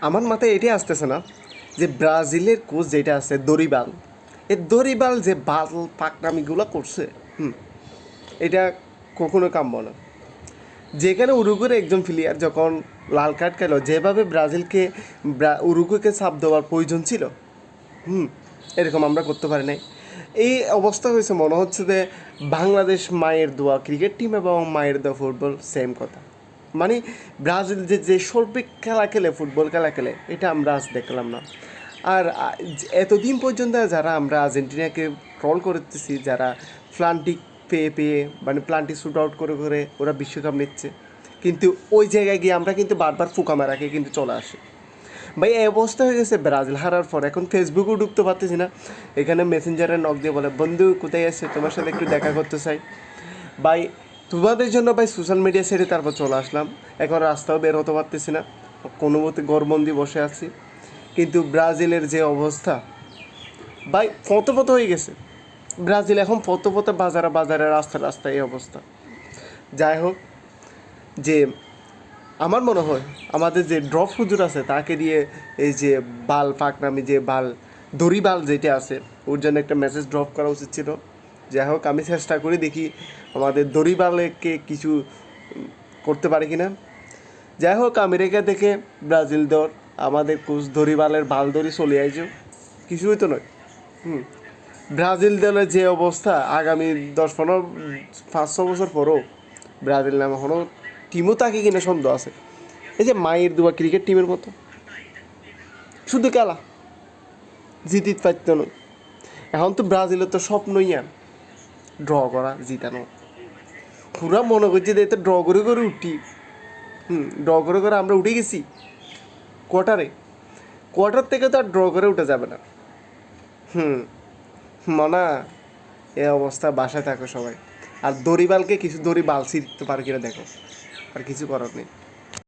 আমার মাথায় এটাই আসতেছে না যে ব্রাজিলের কোচ যেটা আছে, দরিবাল। এ দরিবাল যে বাল পাকনামিগুলো করছে, হুম, এটা কখনো কাম্য না। যেখানে উরুগুয়ের একজন প্লেয়ার যখন লাল কার্ড খেলো, যেভাবে ব্রাজিলকে ব্রা- উরুগুয়েকে চাপ দেওয়ার প্রয়োজন ছিল, হুম, এরকম আমরা করতে পারি নাই। এই অবস্থা হয়েছে মনে হচ্ছে যে বাংলাদেশ মায়ের দোয়া, ক্রিকেট টিম এবং মায়ের দোয়া ফুটবল সেম কথা। মানে ব্রাজিল যে যে সর্বিক খেলা খেলে, ফুটবল খেলা খেলে, এটা আমরা আজ দেখলাম না। আর এতদিন পর্যন্ত যারা আমরা আর্জেন্টিনাকে ট্রল করতেছি, যারা প্লান্টিক পেয়ে পেয়ে মানে প্লান্টিক শ্যুট আউট করে করে ওরা বিশ্বকাপ নিচ্ছে, কিন্তু ওই জায়গায় গিয়ে আমরা কিন্তু বারবার ফুকা মারাকে কিন্তু চলে আসি। ভাই, এই অবস্থা হয়ে গেছে, ব্রাজিল হারার পর। এখন ফেসবুকেও ঢুকতে পারতেছি না। এখানে মেসেঞ্জারে নক দিয়ে বলে, বন্ধু, কোথায় আছে? তোমার সাথে একটু দেখা করতে চাই। ভাই তোমাদের জন্য ভাই সোশ্যাল মিডিয়া ছেড়ে তারপর চলে আসলাম। এখন রাস্তাও বের হতে পারতেছি না। কোনো মতে গড়বন্দি বসে আছি। কিন্তু ব্রাজিলের যে অবস্থা, ভাই ফত ফত হয়ে গেছে। ব্রাজিল এখন ফত ফত বাজারে বাজারে, রাস্তা রাস্তায় এই অবস্থা। যাই হোক, যে আমার মনে হয় আমাদের যে ড্রপ হুজুর আছে, তাকে দিয়ে এই যে বাল পাক নামে যে বাল, দড়ি বাল যেটা আছে, ওর জন্য একটা মেসেজ ড্রপ করা উচিত ছিল। যাই হোক, আমি চেষ্টা করি দেখি আমাদের দড়ি বালকে কিছু করতে পারি কিনা। যাই হোক, আমেরিকা থেকে ব্রাজিল দর আমাদের কোচ দড়ি বালের বাল দড়ি চলে আইছো। কিছুই তো নয়। হুম। ব্রাজিল দলের যে অবস্থা, আগামী দশ পনেরো, পাঁচ ছ বছর পরও ব্রাজিল নামে এখনও টিমও তাকে কিনা সন্দেহ আছে। এই যে মায়ের দুয়া ক্রিকেট টিমের মতো। শুধু খেলা। জিতিত পারত না এখন তো ব্রাজিলের তো স্বপ্নই আর। ড্র করা, জিতানো। পুরা মনে করছি যে ড্র করে করে উঠি। হুম ড্র করে করে আমরা উঠে গেছি। কোয়ার্টারে কোয়ার্টার থেকে তো আর ড্র করে উঠে যাবে না। হুম, মনা, এ অবস্থা, বাসায় থাকো সবাই। আর দড়িবালকে কিছু দড়ি বাল ছিঁড়তে পারে কিনা দেখো। আর কিছু করার নেই।